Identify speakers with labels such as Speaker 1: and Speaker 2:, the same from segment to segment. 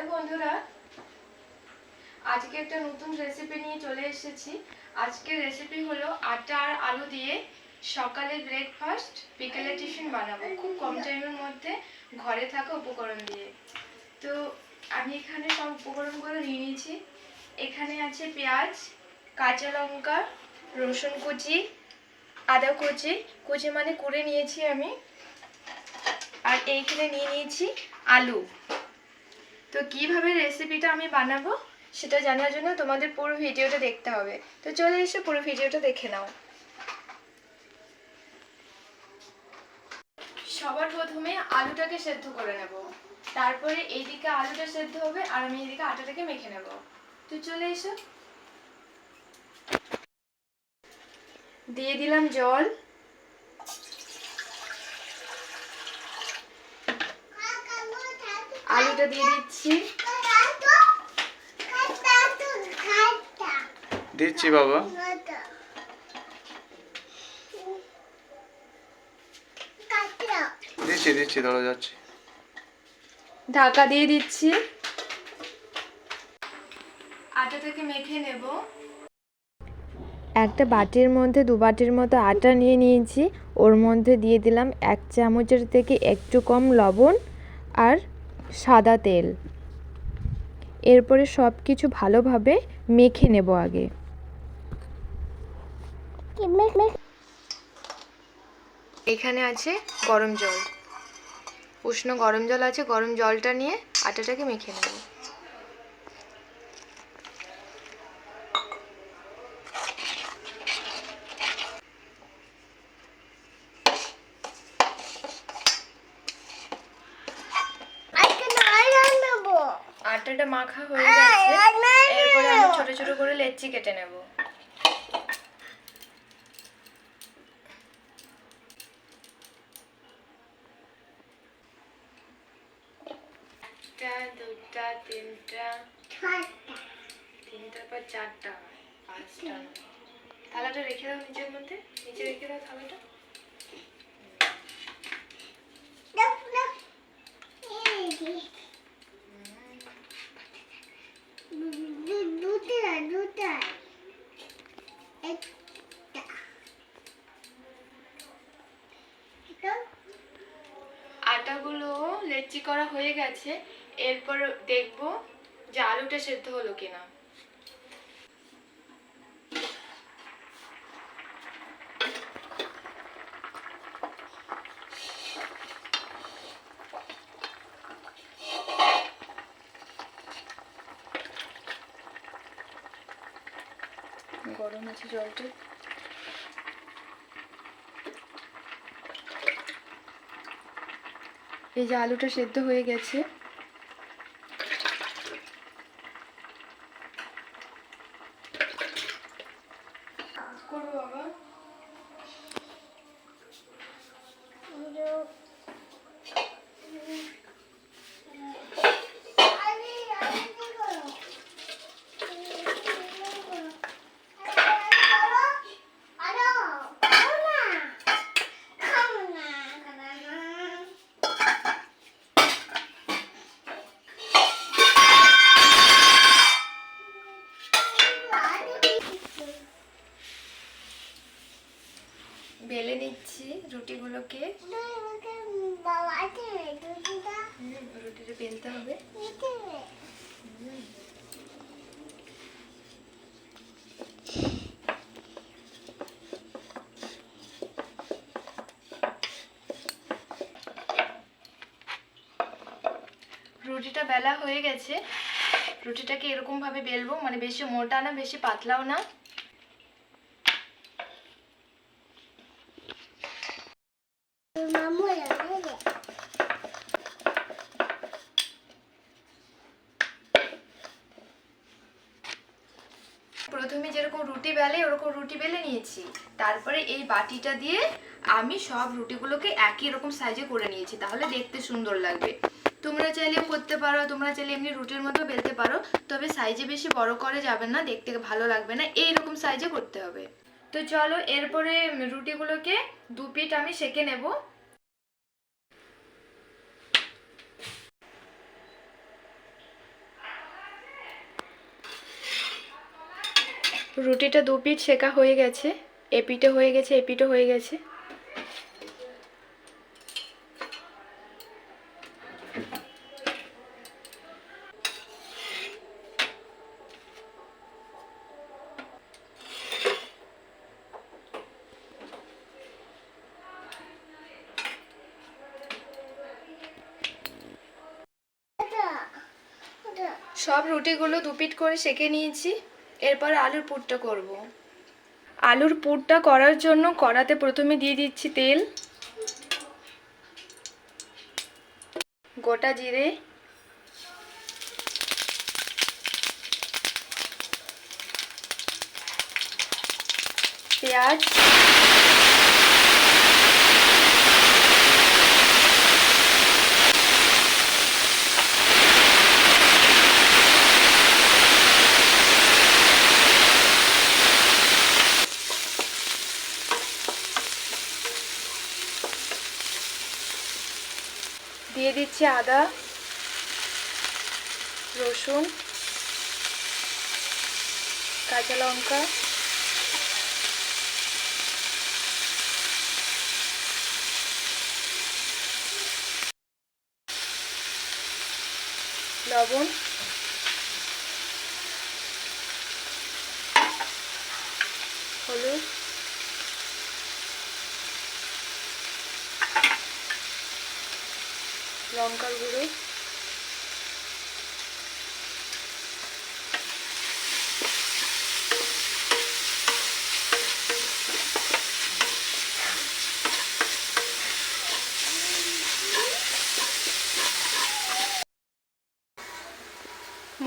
Speaker 1: Hello বন্ধুরা, আজকে একটা নতুন রেসিপি নিয়ে চলে এসেছি। আজকের রেসিপি হলো আটা আর আলু দিয়ে সকালে ব্রেকফাস্ট বিকেলে টিফিন বানাবো। খুব কম টাইমের মধ্যে ঘরে থাকা উপকরণ দিয়ে। তো আমি এখানে সব উপকরণগুলো নিয়ে নিয়েছি। এখানে আছে পেঁয়াজ, কাঁচা লঙ্কা, রসুন কুচি, আদা কুচি। কুচি মানে করে নিয়েছি আমি। আর এইখানে নিয়ে নিয়েছি আলু। তো কীভাবে রেসিপিটা আমি বানাবো সেটা জানার জন্য তোমাদের পুরো ভিডিওটা দেখতে হবে। তো চলে এসে, পুরো ভিডিওটা দেখে নাও। সবার প্রথমে আলুটাকে সেদ্ধ করে নেব। তারপরে এইদিকে আলুটা সেদ্ধ হবে আর আমি এইদিকে আটাটাকে মেখে নেব। তো চলে এসো। দিয়ে দিলাম জল। আলুটা দিয়ে দিচ্ছি।
Speaker 2: দিচ্ছি বাবা। দিচ্ছি দিচ্ছি ধরো যাচ্ছি।
Speaker 1: ঢাকা দিয়ে দিচ্ছি। আটাটাকে মেখে নেব। একটা বাটির মধ্যে দু বাটির মতো আটা নিয়ে নিয়েছি। ওর মধ্যে দিয়ে দিলাম এক চামচের থেকে একটু কম লবণ আর সাদা তেল। এরপরে সব কিছু ভালোভাবে মেখে নেব আগে। এখানে আছে গরম জল। উষ্ণ গরম জল আছে, গরম জলটা নিয়ে আটাটাকে মেখে নেব। আটাটা মাখা হয়ে গেছে, এরপরে আমি ছোট ছোট করে লেচি কেটে নেব। দুটা, তিনটা, তিনটার পর চারটা পাঁচটা থালাটা রেখে দাও নিচের মধ্যে, নিচে রেখে দাও থালাটা আটাগুলো লেচি করা হয়ে গেছে এরপর দেখব যে আলুটা সেদ্ধ হলো কিনা গরম আছে জলটা এই যে আলুটা সেদ্ধ হয়ে গেছে। নিচ্ছি রুটিগুলোকে। রুটিটা হবে। রুটিটা বেলা হয়ে গেছে। রুটিটাকে এরকম ভাবে বেলবো মানে বেশি মোটা না, বেশি পাতলাও না প্রথমে যেরকম রুটি বেলে, ওরকম রুটি বেলে নিয়েছি। তারপরে এই বাটিটা দিয়ে আমি সব রুটিগুলোকে একই রকম সাইজে করে নিয়েছি। তাহলে দেখতে সুন্দর লাগবে। তোমরা চাইলে করতে পারো, তোমরা চাইলে এমনি রুটির মতো বেলতে পারো। তবে সাইজে বেশি বড় করে যাবে না, দেখতে ভালো লাগবে না। এই রকম সাইজে করতে হবে। তো চলো, এরপরে রুটিগুলোকে দু পিঠ আমি সেকে নেব। রুটিটা দু পিঠ সেকা হয়ে গেছে এপিটে হয়ে গেছে এপিটে হয়ে গেছে। সব রুটিগুলো দুপিট করে সেকে নিয়েছি। এরপর আলুর পুরটা করব। আলুর পুরটা করার জন্য কড়াতে প্রথমে দিয়ে দিচ্ছি তেল। গোটা জিরে। পেঁয়াজ দিয়ে দিচ্ছি আদা রসুন কাঁচা লঙ্কা লবণ লঙ্কার গুঁড়ো।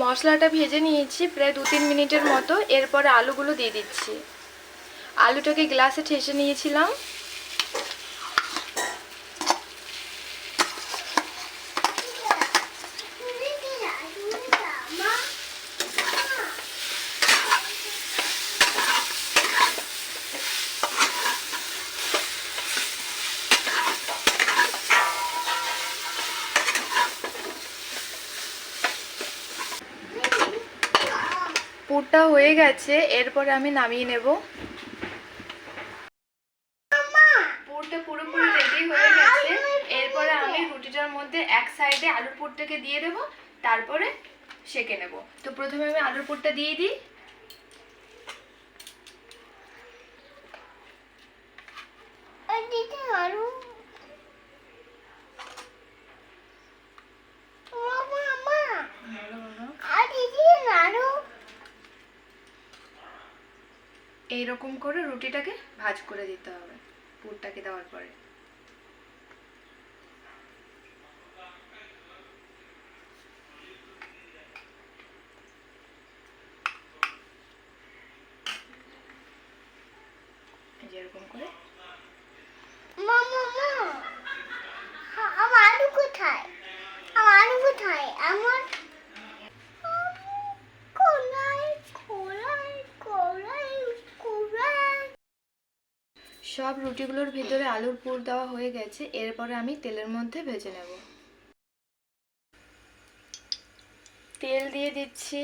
Speaker 1: মশলাটা ভেজে নিয়েছি প্রায় দু তিন মিনিটের মতো। এরপরে আলুগুলো দিয়ে দিচ্ছি। আলুটাকে গ্লাসে ঠেসে নিয়েছিলাম পুরটা হয়ে গেছে এরপরে আমি নামিয়ে নেব। পুরটা পুরোপুরি রেডি হয়ে গেছে। এরপরে আমি রুটিটার মধ্যে এক সাইডে আলুর পুরটাকে দিয়ে দেবো তারপরে সেকে নেব। তো প্রথমে আমি আলুর পুরটা দিয়ে দিই। এইরকম করে রুটিটাকে ভাজ করে দিতে হবে পুরটাকে দেওয়ার পরে। এরকম করে
Speaker 3: আমার আলু কোথায় আমার আলু কোথায় আমার কোলাই কোলাই কোলাই কোলাই
Speaker 1: সব রুটিগুলোর ভিতরে আলুর পুর দেওয়া হয়ে গেছে, এরপরে আমি তেলের মধ্যে ভেজে নেব। তেল দিয়ে দিচ্ছি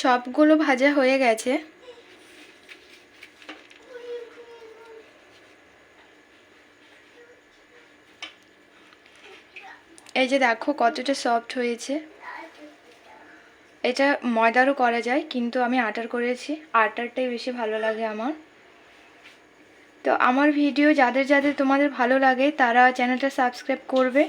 Speaker 1: সবগুলো ভাজা হয়ে গেছে। এই যে দেখো কতটা সফট হয়েছে। এটা ময়দারও করা যায়, কিন্তু আমি আটার করেছি। আটারটাই বেশি ভালো লাগে আমার। তো আমার ভিডিও যাদের যাদের তোমাদের ভালো লাগে, তারা চ্যানেলটা সাবস্ক্রাইব করবে।